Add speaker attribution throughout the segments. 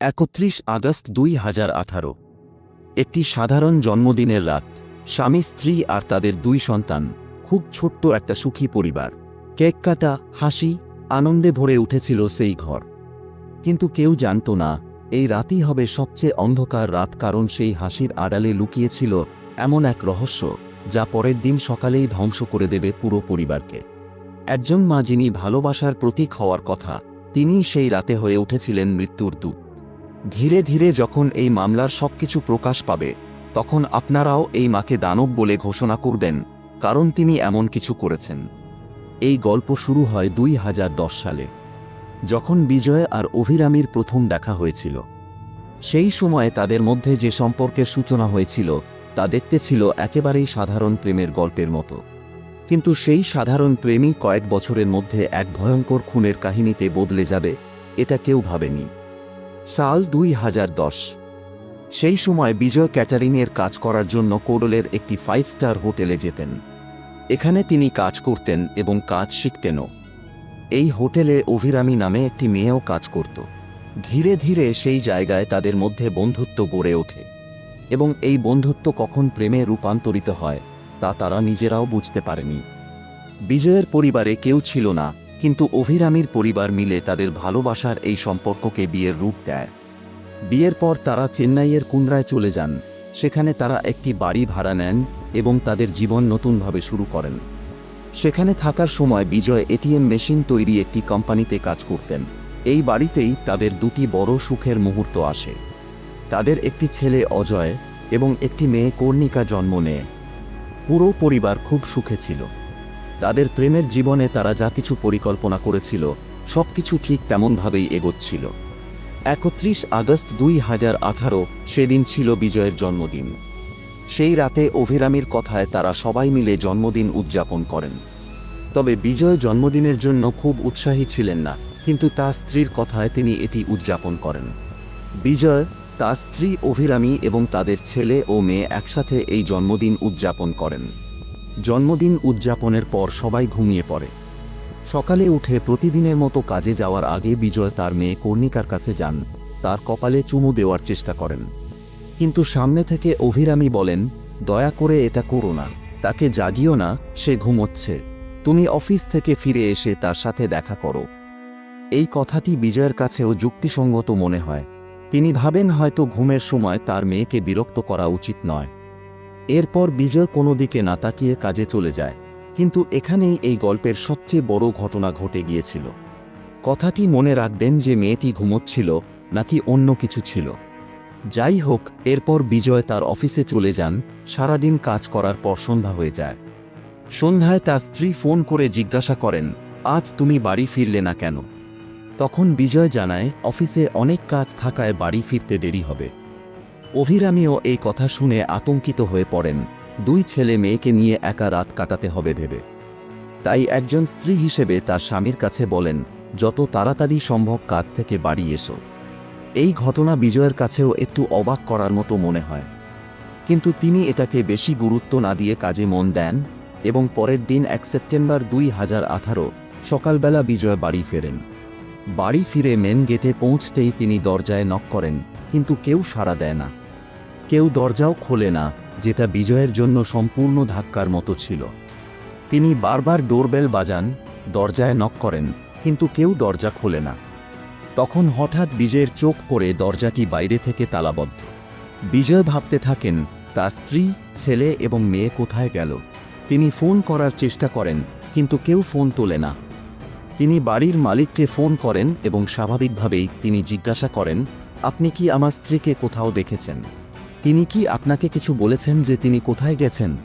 Speaker 1: একত্রিশ আগস্ট দুই হাজার আঠারো। একটি সাধারণ জন্মদিনের রাত, স্বামী, স্ত্রী আর তাদের দুই সন্তান, খুব ছোট্ট একটা সুখী পরিবার। কেক কাটা, হাসি, আনন্দে ভরে উঠেছিল সেই ঘর। কিন্তু কেউ জানত না, এই রাতই হবে সবচেয়ে অন্ধকার রাত কারণ সেই হাসির আড়ালে লুকিয়েছিল এমন এক রহস্য, যা পরের দিন সকালেই ধ্বংস করে দেবে পুরো পরিবারকে। একজন মা যিনি ভালোবাসার প্রতীক হওয়ার কথা, তিনিই সেই রাতে হয়ে উঠেছিলেন মৃত্যুর দূত ধীরে ধীরে যখন এই মামলার সবকিছু প্রকাশ পাবে, তখন আপনারাও এই মাকে দানব বলে ঘোষণা করবেন, কারণ তিনি এমন কিছু করেছেন। এই গল্প শুরু হয় দুই হাজার দশ সালে, যখন বিজয় আর অভিরামীর প্রথম দেখা হয়েছিল। সেই সময়ে তাদের মধ্যে যে সম্পর্কের সূচনা হয়েছিল, তা দেখতে ছিল একেবারেই সাধারণ প্রেমের গল্পের মতো। কিন্তু সেই সাধারণ প্রেমই কয়েক বছরের মধ্যে এক ভয়ঙ্কর খুনের কাহিনীতে বদলে যাবে, এটা কেউ ভাবেনি। সাল দুই হাজার দশ। সেই সময় বিজয় ক্যাটারিংয়ের কাজ করার জন্য কোডলের একটি ফাইভ স্টার হোটেলে যেতেন। এখানে তিনি কাজ করতেন এবং কাজ শিখতেনও। এই হোটেলে অভিরামী নামে একটি মেয়েও কাজ করত। ধীরে ধীরে সেই জায়গায় তাদের মধ্যে বন্ধুত্ব গড়ে ওঠে। এবং এই বন্ধুত্ব কখন প্রেমে রূপান্তরিত হয়, তা তারা নিজেরাও বুঝতে পারেনি। বিজয়ের পরিবারে কেউ ছিল না কিন্তু অভিরামীর পরিবার মিলে তাদের ভালোবাসার এই সম্পর্ককে বিয়ের রূপ দেয়। বিয়ের পর তারা চেন্নাইয়ের কুন্দ্রায় চলে যান। সেখানে তারা একটি বাড়ি ভাড়া নেন এবং তাদের জীবন নতুনভাবে শুরু করেন। সেখানে থাকার সময় বিজয় এটিএম মেশিন তৈরি একটি কোম্পানিতে কাজ করতেন। এই বাড়িতেই তাদের দুটি বড় সুখের মুহূর্ত আসে। তাদের একটি ছেলে অজয় এবং একটি মেয়ে কর্ণিকা জন্ম নেয়। পুরো পরিবার খুব সুখে ছিল। তাদের প্রেমের জীবনে তারা যা কিছু পরিকল্পনা করেছিল, সবকিছু ঠিক তেমনভাবেই এগোচ্ছিল। একত্রিশ আগস্ট দুই হাজার আঠারো সেদিন ছিল বিজয়ের জন্মদিন। সেই রাতে অভিরামীর কথায় তারা সবাই মিলে জন্মদিন উদযাপন করেন। তবে বিজয় জন্মদিনের জন্য খুব উৎসাহী ছিলেন না, কিন্তু তার স্ত্রীর কথায় তিনি এটি উদযাপন করেন। বিজয়, তার স্ত্রী অভিরামী এবং তাদের ছেলে ও মেয়ে একসাথে এই জন্মদিন উদযাপন করেন। জন্মদিন উদযাপনের পর সবাই ঘুমিয়ে পড়ে। সকালে উঠে প্রতিদিনের মতো কাজে যাওয়ার আগে বিজয় তার মেয়ে কর্ণিকার কাছে যান, তার কপালে চুমু দেওয়ার চেষ্টা করেন। কিন্তু সামনে থেকে অভিরামি বলেন, দয়া করে এটা করো না, তাকে জাগিও না, সে ঘুমোচ্ছে। তুমি অফিস থেকে ফিরে এসে তার সাথে দেখা করো। এই কথাটি বিজয়ের কাছেও যুক্তিসঙ্গত মনে হয়। তিনি ভাবেন হয়তো ঘুমের সময় তার মেয়েকে বিরক্ত করা উচিত নয়। এরপর বিজয় কোনো দিকে না তাকিয়ে কাজে চলে যায়। কিন্তু এখানেই এই গল্পের সবচেয়ে বড় ঘটনা ঘটে গিয়েছিল। কথাটি মনে রাখবেন যে মেয়েটি ঘুমোচ্ছিল, নাকি অন্য কিছু ছিল। যাই হোক, এরপর বিজয় তার অফিসে চলে যান, সারাদিন কাজ করার পর সন্ধ্যা হয়ে যায়। সন্ধ্যায় তার স্ত্রী ফোন করে জিজ্ঞাসা করেন, আজ তুমি বাড়ি ফিরলে না কেন? তখন বিজয় জানায়, অফিসে অনেক কাজ থাকায় বাড়ি ফিরতে দেরি হবে। অভিরামীও এই কথা শুনে আতঙ্কিত হয়ে পড়েন। দুই ছেলে মেয়েকে নিয়ে একা রাত কাটাতে হবে ভেবে। তাই একজন স্ত্রী হিসেবে তার স্বামীর কাছে বলেন, যত তাড়াতাড়ি সম্ভব কাজ থেকে বাড়ি এসো। এই ঘটনা বিজয়ের কাছেও একটু অবাক করার মতো মনে হয়। কিন্তু তিনি এটাকে বেশি গুরুত্ব না দিয়ে কাজে মন দেন এবং পরের দিন এক সেপ্টেম্বর দুই হাজার আঠারো সকালবেলা বিজয় বাড়ি ফেরেন। বাড়ি ফিরে মেন গেটে পৌঁছতেই তিনি দরজায় নক করেন, কিন্তু কেউ সাড়া দেয় না। কেউ দরজাও খোলে না, যেটা বিজয়ের জন্য সম্পূর্ণ ধাক্কার মতো ছিল। তিনি বারবার ডোরবেল বাজান, দরজায় নক করেন, কিন্তু কেউ দরজা খোলে না। তখন হঠাৎ বিজয়ের চোখ পড়ে দরজাটি বাইরে থেকে তালাবদ্ধ। বিজয় ভাবতে থাকেন, তার স্ত্রী, ছেলে এবং মেয়ে কোথায় গেল? তিনি ফোন করার চেষ্টা করেন, কিন্তু কেউ ফোন তোলে না। তিনি বাড়ির মালিককে ফোন করেন এবং স্বাভাবিকভাবেই তিনি জিজ্ঞাসা করেন, আপনি কি আমার স্ত্রীকে কোথাও দেখেছেন? তিনি কি আপনাকে কিছু বলেছেন যে তিনি কোথায় গেছেন?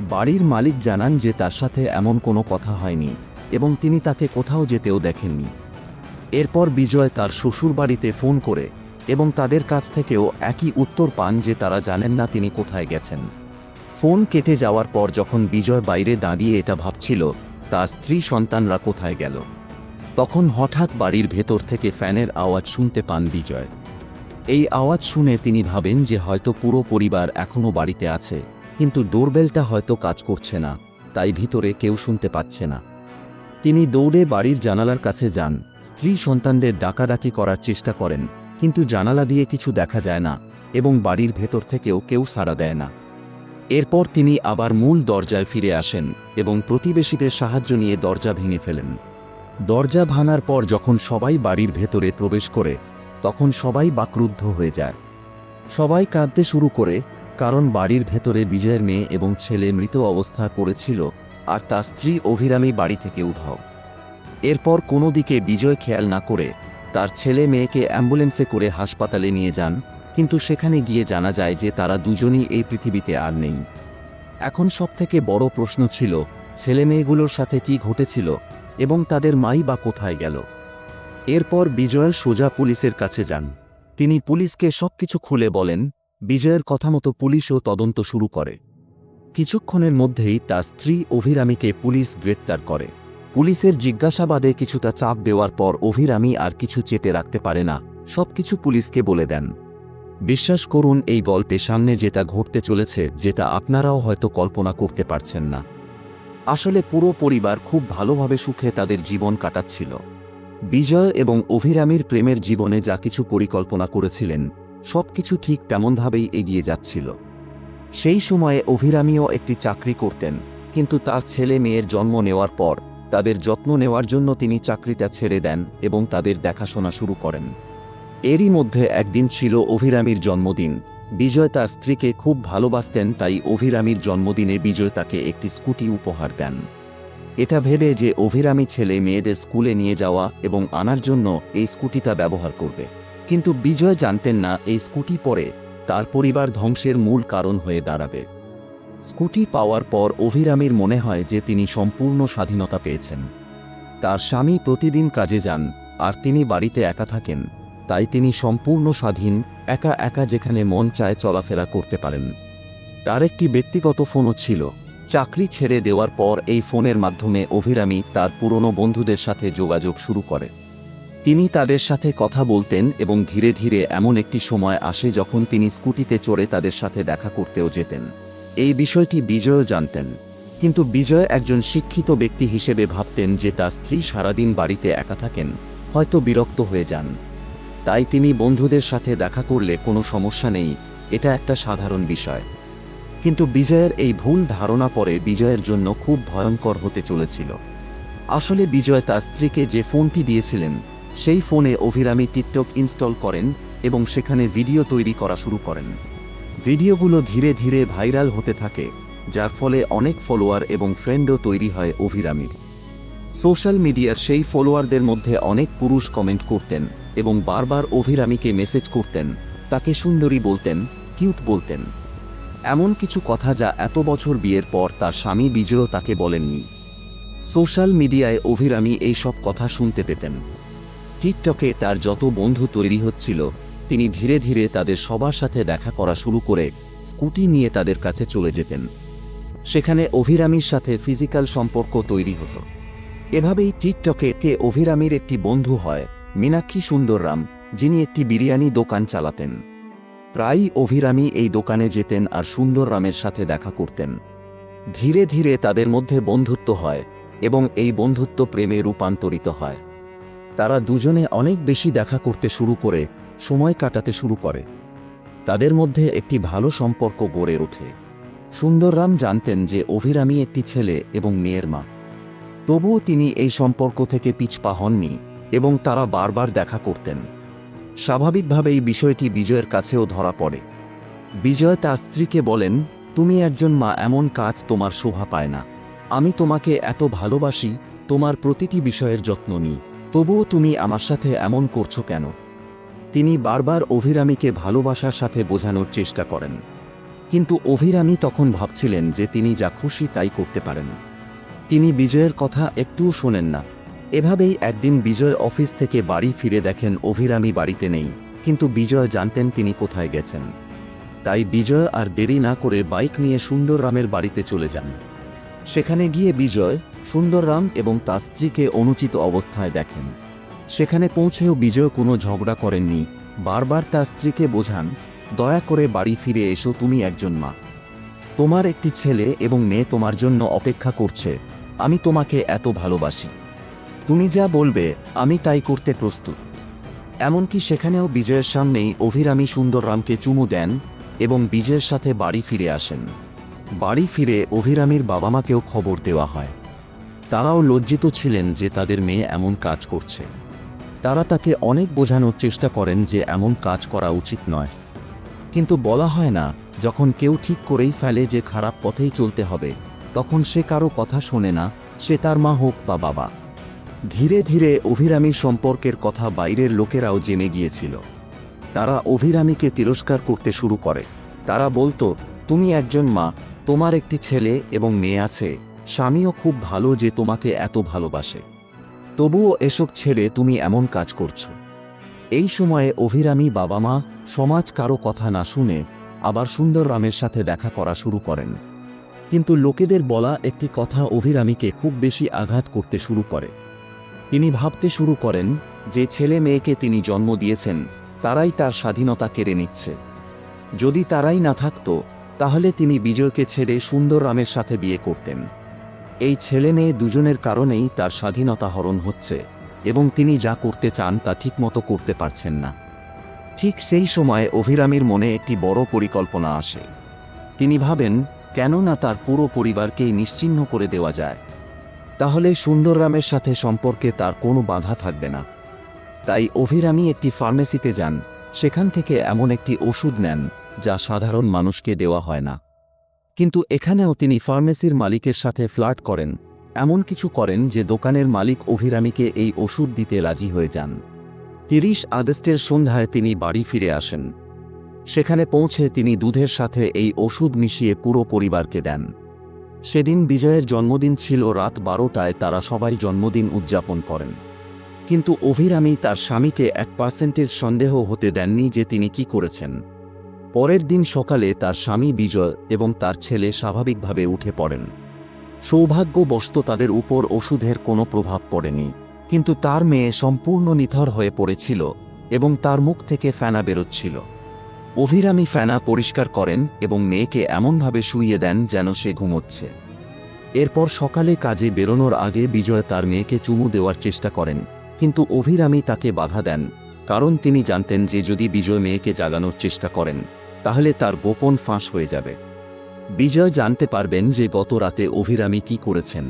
Speaker 1: বাড়ির মালিক জানান যে তার সাথে এমন কোনো কথা হয়নি এবং তিনি তাকে কোথাও যেতেও দেখেননি। এরপর বিজয় তার শ্বশুর বাড়িতে ফোন করে এবং তাদের কাছ থেকেও একই উত্তর পান যে তারা জানেন না তিনি কোথায় গেছেন। ফোন কেটে যাওয়ার পর যখন বিজয় বাইরে দাঁড়িয়ে এটা ভাবছিল, তার স্ত্রী সন্তানরা কোথায় গেল? তখন হঠাৎ বাড়ির ভেতর থেকে ফ্যানের আওয়াজ শুনতে পান বিজয়। এই আওয়াজ শুনে তিনি ভাবেন যে হয়তো পুরো পরিবার এখনও বাড়িতে আছে, কিন্তু ডোরবেলটা হয়তো কাজ করছে না, তাই ভিতরে কেউ শুনতে পাচ্ছে না। তিনি দৌড়ে বাড়ির জানালার কাছে যান। স্ত্রী সন্তানদের ডাকাডাকি করার চেষ্টা করেন, কিন্তু জানালা দিয়ে কিছু দেখা যায় না এবং বাড়ির ভেতর থেকেও কেউ সাড়া দেয় না। এরপর তিনি আবার মূল দরজায় ফিরে আসেন এবং প্রতিবেশীদের সাহায্য নিয়ে দরজা ভেঙে ফেলেন। দরজা ভাঙার পর যখন সবাই বাড়ির ভেতরে প্রবেশ করে তখন সবাই বাক্রুদ্ধ হয়ে যায়। সবাই কাঁদতে শুরু করে, কারণ বাড়ির ভেতরে বিজয়ের মেয়ে এবং ছেলে মৃত অবস্থায় পড়েছিল আর তার স্ত্রী অভিরামী বাড়ি থেকে উধাও। এরপর কোনো দিকে বিজয় খেয়াল না করে তার ছেলে মেয়েকে অ্যাম্বুলেন্সে করে হাসপাতালে নিয়ে যান, কিন্তু সেখানে গিয়ে জানা যায় যে তারা দুজনই এই পৃথিবীতে আর নেই। এখন সবথেকে বড় প্রশ্ন ছিল, ছেলে মেয়েগুলোর সাথে কি ঘটেছিল এবং তাদের মাই বা কোথায় গেল? এরপর বিজয় সোজা পুলিশের কাছে যান। তিনি পুলিশকে সবকিছু খুলে বলেন, বিজয়ের কথা মতো পুলিশও তদন্ত শুরু করে। কিছুক্ষণের মধ্যেই তার স্ত্রী অভিরামীকে পুলিশ গ্রেপ্তার করে। পুলিশের জিজ্ঞাসাবাদে কিছুটা চাপ দেওয়ার পর অভিরামী আর কিছু চেতে রাখতে পারে না, সবকিছু পুলিশকে বলে দেন। বিশ্বাস করুন, এই গল্পে সামনে যেটা ঘটতে চলেছে, যেটা আপনারাও হয়তো কল্পনা করতে পারছেন না। আসলে পুরো পরিবার খুব ভালোভাবে সুখে তাদের জীবন কাটাচ্ছিল। বিজয় এবং অভিরামীর প্রেমের জীবনে যা কিছু পরিকল্পনা করেছিলেন, সবকিছু ঠিক তেমনভাবেই এগিয়ে যাচ্ছিল। সেই সময়ে অভিরামীও একটি চাকরি করতেন, কিন্তু তার ছেলে মেয়ের জন্ম নেওয়ার পর তাদের যত্ন নেওয়ার জন্য তিনি চাকরিটা ছেড়ে দেন এবং তাদের দেখাশোনা শুরু করেন। এরই মধ্যে একদিন ছিল অভিরামীর জন্মদিন। বিজয় তার স্ত্রীকে খুব ভালোবাসতেন, তাই অভিরামীর জন্মদিনে বিজয় তাকে একটি স্কুটি উপহার দেন। এটা ভেবে যে অভিরামী ছেলে মেয়েদের স্কুলে নিয়ে যাওয়া এবং আনার জন্য এই স্কুটিটা ব্যবহার করবে। কিন্তু বিজয় জানতেন না এই স্কুটি পরে তার পরিবার ধ্বংসের মূল কারণ হয়ে দাঁড়াবে। স্কুটি পাওয়ার পর অভিরামীর মনে হয় যে তিনি সম্পূর্ণ স্বাধীনতা পেয়েছেন। তার স্বামী প্রতিদিন কাজে যান, আর তিনি বাড়িতে একা থাকেন। তাই তিনি সম্পূর্ণ স্বাধীন, একা একা যেখানে মন চায় চলাফেরা করতে পারেন। তার একটি ব্যক্তিগত ফোনও ছিল। চাকরি ছেড়ে দেওয়ার পর এই ফোনের মাধ্যমে অভিরামী তার পুরনো বন্ধুদের সাথে যোগাযোগ শুরু করে। তিনি তাদের সাথে কথা বলতেন এবং ধীরে ধীরে এমন একটি সময় আসে যখন তিনি স্কুটিতে চড়ে তাদের সাথে দেখা করতেও যেতেন। এই বিষয়টি বিজয়ও জানতেন। কিন্তু বিজয় একজন শিক্ষিত ব্যক্তি হিসেবে ভাবতেন যে তার স্ত্রী সারাদিন বাড়িতে একা থাকেন, হয়তো বিরক্ত হয়ে যান। তাই তিনি বন্ধুদের সাথে দেখা করলে কোনো সমস্যা নেই, এটা একটা সাধারণ বিষয়। কিন্তু বিজয়ের এই ভুল ধারণা পরে বিজয়ের জন্য খুব ভয়ঙ্কর হতে চলেছিল। আসলে বিজয় তার স্ত্রীকে যে ফোনটি দিয়েছিলেন, সেই ফোনে অভিরামী টিকটক ইনস্টল করেন এবং সেখানে ভিডিও তৈরি করা শুরু করেন। ভিডিওগুলো ধীরে ধীরে ভাইরাল হতে থাকে, যার ফলে অনেক ফলোয়ার এবং ফ্রেন্ডও তৈরি হয় অভিরামীর। সোশ্যাল মিডিয়ার সেই ফলোয়ারদের মধ্যে অনেক পুরুষ কমেন্ট করতেন এবং বারবার অভিরামীকে মেসেজ করতেন, তাকে সুন্দরী বলতেন, কিউট বলতেন। এমন কিছু কথা যা এত বছর বিয়ের পর তার স্বামী বিজয়ও তাকে বলেননি। সোশ্যাল মিডিয়ায় অভিরামী এই সব কথা শুনতে পেতেন। টিকটকে তার যত বন্ধু তৈরি হচ্ছিল, তিনি ধীরে ধীরে তাদের সবার সাথে দেখা করা শুরু করে স্কুটি নিয়ে তাদের কাছে চলে যেতেন। সেখানে অভিরামীর সাথে ফিজিক্যাল সম্পর্ক তৈরি হতো। এভাবেই টিকটকে কে অভিরামীর একটি বন্ধু হয়, মীনাক্ষী সুন্দররাম, যিনি একটি বিরিয়ানি দোকান চালাতেন। প্রায়ই অভিরামী এই দোকানে যেতেন আর সুন্দররামের সাথে দেখা করতেন। ধীরে ধীরে তাদের মধ্যে বন্ধুত্ব হয় এবং এই বন্ধুত্ব প্রেমে রূপান্তরিত হয়। তারা দুজনে অনেক বেশি দেখা করতে শুরু করে, সময় কাটাতে শুরু করে। তাদের মধ্যে একটি ভালো সম্পর্ক গড়ে ওঠে। সুন্দররাম জানতেন যে অভিরামী একটি ছেলে এবং মেয়ের মা। তবুও তিনি এই সম্পর্ক থেকে পিছপা হননি এবং তারা বারবার দেখা করতেন। স্বাভাবিকভাবেই বিষয়টি বিজয়ের কাছেও ধরা পড়ে। বিজয় তার স্ত্রীকে বলেন, তুমি একজন মা, এমন কাজ তোমার শোভা পায় না। আমি তোমাকে এত ভালোবাসি, তোমার প্রতিটি বিষয়ের যত্ন নিই। তবুও তুমি আমার সাথে এমন করছ কেন? তিনি বারবার অভিরামীকে ভালোবাসার সাথে বোঝানোর চেষ্টা করেন। কিন্তু অভিরামী তখন ভাবছিলেন যে তিনি যা খুশি তাই করতে পারেন। তিনি বিজয়ের কথা একটুও শোনেন না। এভাবেই একদিন বিজয় অফিস থেকে বাড়ি ফিরে দেখেন অভিরামি বাড়িতে নেই, কিন্তু বিজয় জানতেন তিনি কোথায় গেছেন। তাই বিজয় আর দেরি না করে বাইক নিয়ে সুন্দররামের বাড়িতে চলে যান। সেখানে গিয়ে বিজয় সুন্দররাম এবং তার স্ত্রীকে অনুচিত অবস্থায় দেখেন। সেখানে পৌঁছেও বিজয় কোনো ঝগড়া করেননি, বারবার তার স্ত্রীকে বোঝান, দয়া করে বাড়ি ফিরে এসো, তুমি একজন মা। তোমার একটি ছেলে এবং মেয়ে তোমার জন্য অপেক্ষা করছে। আমি তোমাকে এত ভালোবাসি। তুমি যা বলবে, আমি তাই করতে প্রস্তুত। এমনকি সেখানেও বিজয়ের সামনেই অভিরামী সুন্দররামকে চুমু দেন এবং বিজয়ের সাথে বাড়ি ফিরে আসেন। বাড়ি ফিরে অভিরামীর বাবা মাকেও খবর দেওয়া হয়। তারাও লজ্জিত ছিলেন যে তাদের মেয়ে এমন কাজ করছে। তারা তাকে অনেক বোঝানোর চেষ্টা করেন যে এমন কাজ করা উচিত নয়। কিন্তু বলা হয় না, যখন কেউ ঠিক করেই ফেলে যে খারাপ পথেই চলতে হবে, তখন সে কারও কথা শোনে না, সে তার মা হোক বা বাবা। ধীরে ধীরে অভিরামী সম্পর্কের কথা বাইরের লোকেরাও জেনে গিয়েছিল। তারা অভিরামীকে তিরস্কার করতে শুরু করে। তারা বলতো, তুমি একজন মা, তোমার একটি ছেলে এবং মেয়ে আছে। স্বামীও খুব ভালো যে তোমাকে এত ভালোবাসে। তবুও এসব ছেড়ে তুমি এমন কাজ করছ। এই সময়ে অভিরামী বাবা মা সমাজ কারও কথা না শুনে আবার সুন্দররামের সাথে দেখা করা শুরু করেন। কিন্তু লোকেদের বলা একটি কথা অভিরামীকে খুব বেশি আঘাত করতে শুরু করে। তিনি ভাবতে শুরু করেন যে ছেলে মেয়েকে তিনি জন্ম দিয়েছেন, তারাই তার স্বাধীনতা কেড়ে নিচ্ছে। যদি তারাই না থাকত, তাহলে তিনি বিজয়কে ছেড়ে সুন্দররামের সাথে বিয়ে করতেন। এই ছেলে মেয়ে দুজনের কারণেই তার স্বাধীনতা হরণ হচ্ছে এবং তিনি যা করতে চান তা ঠিকমতো করতে পারছেন না। ঠিক সেই সময় অভিরামীর মনে একটি বড় পরিকল্পনা আসে। তিনি ভাবেন কেন না তার পুরো পরিবারকেই নিশ্চিহ্ন করে দেওয়া যায়। তাহলে সুন্দররামের সাথে সম্পর্কে তার কোনো বাধা থাকবে না। তাই অভিরামী একটি ফার্মেসিতে যান, সেখান থেকে এমন একটি ওষুধ নেন, যা সাধারণ মানুষকে দেওয়া হয় না। কিন্তু এখানেও তিনি ফার্মেসির মালিকের সাথে ফ্লার্ট করেন, এমন কিছু করেন যে দোকানের মালিক অভিরামীকে এই ওষুধ দিতে রাজি হয়ে যান। তিরিশ আগস্টের সন্ধ্যায় তিনি বাড়ি ফিরে আসেন। সেখানে পৌঁছে তিনি দুধের সাথে এই ওষুধ মিশিয়ে পুরো পরিবারকে দেন। সেদিন বিজয়ের জন্মদিন ছিল রাত বারোটায়, তারা সবাই জন্মদিন উদযাপন করেন। কিন্তু অভিরামী তার স্বামীকে এক পার্সেন্টের সন্দেহ হতে দেননি যে তিনি কি করেছেন। পরের দিন সকালে তার স্বামী বিজয় এবং তার ছেলে স্বাভাবিকভাবে উঠে পড়েন। সৌভাগ্যবশত তাদের উপর ওষুধের কোনো প্রভাব পড়েনি, কিন্তু তার মেয়ে সম্পূর্ণ নিথর হয়ে পড়েছিল এবং তার মুখ থেকে ফেনা বেরোচ্ছিল। অভিরামী ফেনা পরিষ্কার করেন এবং মেয়েকে এমনভাবে শুইয়ে দেন যেন সে ঘুমোচ্ছে। এরপর সকালে কাজে বেরোনোর আগে বিজয় তার মেয়েকে চুমু দেওয়ার চেষ্টা করেন, কিন্তু অভিরামী তাকে বাধা দেন, কারণ তিনি জানতেন যে যদি বিজয় মেয়েকে জাগানোর চেষ্টা করেন, তাহলে তার গোপন ফাঁস হয়ে যাবে। বিজয় জানতে পারবেন যে গত রাতে অভিরামী কি করেছেন।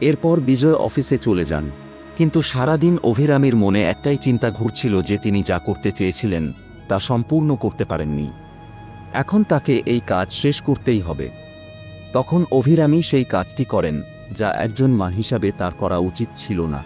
Speaker 1: এরপর বিজয় অফিসে চলে যান, কিন্তু সারাদিন অভিরামীর মনে একটাই চিন্তা ঘুরছিল যে তিনি যা করতে চেয়েছিলেন তা সম্পূর্ণ করতে পারেননি। এখন তাকে এই কাজ শেষ করতেই হবে। তখন অভিরামী সেই কাজটি করেন, যা একজন মা হিসাবে তার করা উচিত ছিল না।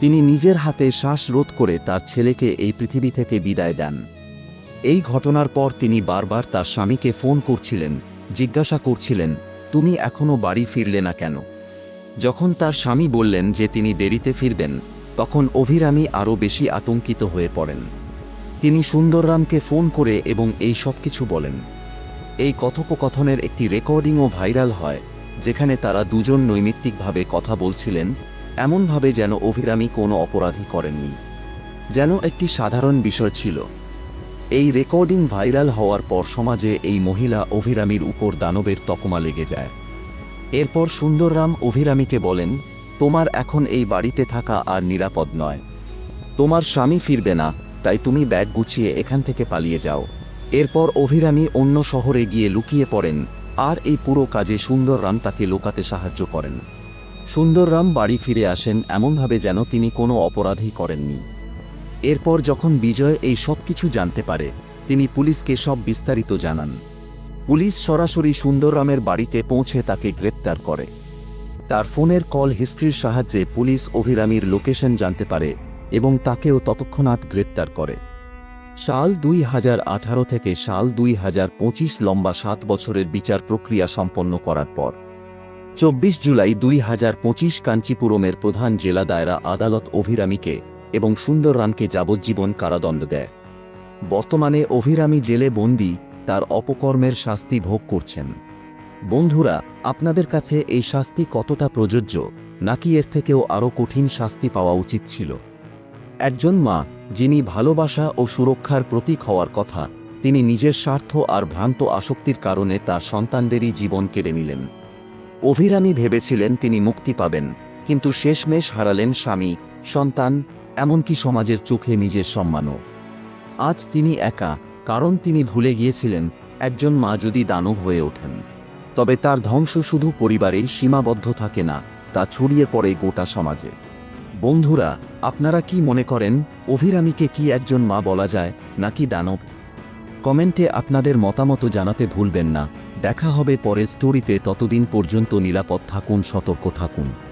Speaker 1: তিনি নিজের হাতে শ্বাস রোধ করে তার ছেলেকে এই পৃথিবী থেকে বিদায় দেন। এই ঘটনার পর তিনি বারবার তার স্বামীকে ফোন করছিলেন, জিজ্ঞাসা করছিলেন, তুমি এখনও বাড়ি ফিরলে না কেন? যখন তার স্বামী বললেন যে তিনি দেরিতে ফিরবেন, তখন অভিরামী আরও বেশি আতঙ্কিত হয়ে পড়েন। তিনি সুন্দররামকে ফোন করে এবং এই সব কিছু বলেন। এই কথোপকথনের একটি রেকর্ডিংও ভাইরাল হয়, যেখানে তারা দুজন নৈমিত্তিকভাবে কথা বলছিলেন, এমনভাবে যেন অভিরামী কোনো অপরাধী করেননি। যেন একটি সাধারণ বিষয় ছিল। এই রেকর্ডিং ভাইরাল হওয়ার পর সমাজে এই মহিলা অভিরামীর উপর দানবের তকমা লেগে যায়। এরপর সুন্দররাম অভিরামীকে বলেন, তোমার এখন এই বাড়িতে থাকা আর নিরাপদ নয়। তোমার স্বামী ফিরবে না তাই তুমি ব্যাগ গুছিয়ে এখান থেকে পালিয়ে যাও। এরপর অভিরামী অন্য শহরে গিয়ে লুকিয়ে পড়েন আর এই পুরো কাজে সুন্দররাম তাকে লুকাতে সাহায্য করেন। সুন্দররাম বাড়ি ফিরে আসেন এমনভাবে যেন তিনি কোনো অপরাধই করেননি। এরপর যখন বিজয় এই সব কিছু জানতে পারে, তিনি পুলিশকে সব বিস্তারিত জানান। পুলিশ সরাসরি সুন্দররামের বাড়িতে পৌঁছে তাকে গ্রেপ্তার করে। তার ফোনের কল হিস্ট্রির সাহায্যে পুলিশ অভিরামীর লোকেশন জানতে পারে এবং তাকেও তৎক্ষণাৎ গ্রেপ্তার করে। সাল দুই হাজার আঠারো থেকে সাল দুই হাজার পঁচিশ লম্বা সাত বছরের বিচার প্রক্রিয়া সম্পন্ন করার পর, চব্বিশ জুলাই দুই হাজার পঁচিশ কাঞ্চিপুরমের প্রধান জেলা দায়রা আদালত অভিরামীকে এবং সুন্দররামকে যাবজ্জীবন কারাদণ্ড দেয়। বর্তমানে অভিরামী জেলে বন্দী তার অপকর্মের শাস্তি ভোগ করছেন। বন্ধুরা, আপনাদের কাছে এই শাস্তি কতটা প্রযোজ্য, নাকি এর থেকেও আরও কঠিন শাস্তি পাওয়া উচিত ছিল? একজন মা, যিনি ভালোবাসা ও সুরক্ষার প্রতীক হওয়ার কথা, তিনি নিজের স্বার্থ আর ভ্রান্ত আসক্তির কারণে তার সন্তানদেরই জীবন কেড়ে নিলেন। অভিরামী ভেবেছিলেন তিনি মুক্তি পাবেন, কিন্তু শেষমেশ হারালেন স্বামী, সন্তান, এমনকি সমাজের চোখে নিজের সম্মানও। আজ তিনি একা, কারণ তিনি ভুলে গিয়েছিলেন, একজন মা যদি দানব হয়ে ওঠেন। তবে তার ধ্বংস শুধু পরিবারেই সীমাবদ্ধ থাকে না, তা ছড়িয়ে পড়ে গোটা সমাজে। বন্ধুরা আপনারা কি মনে করেন, অভিরামীকে কি একজন মা বলা যায়, নাকি দানব? কমেন্টে আপনাদের মতামত জানাতে ভুলবেন না। দেখা হবে পরের স্টোরিতে, ততদিন পর্যন্ত নিরাপদ থাকুন, সতর্ক থাকুন।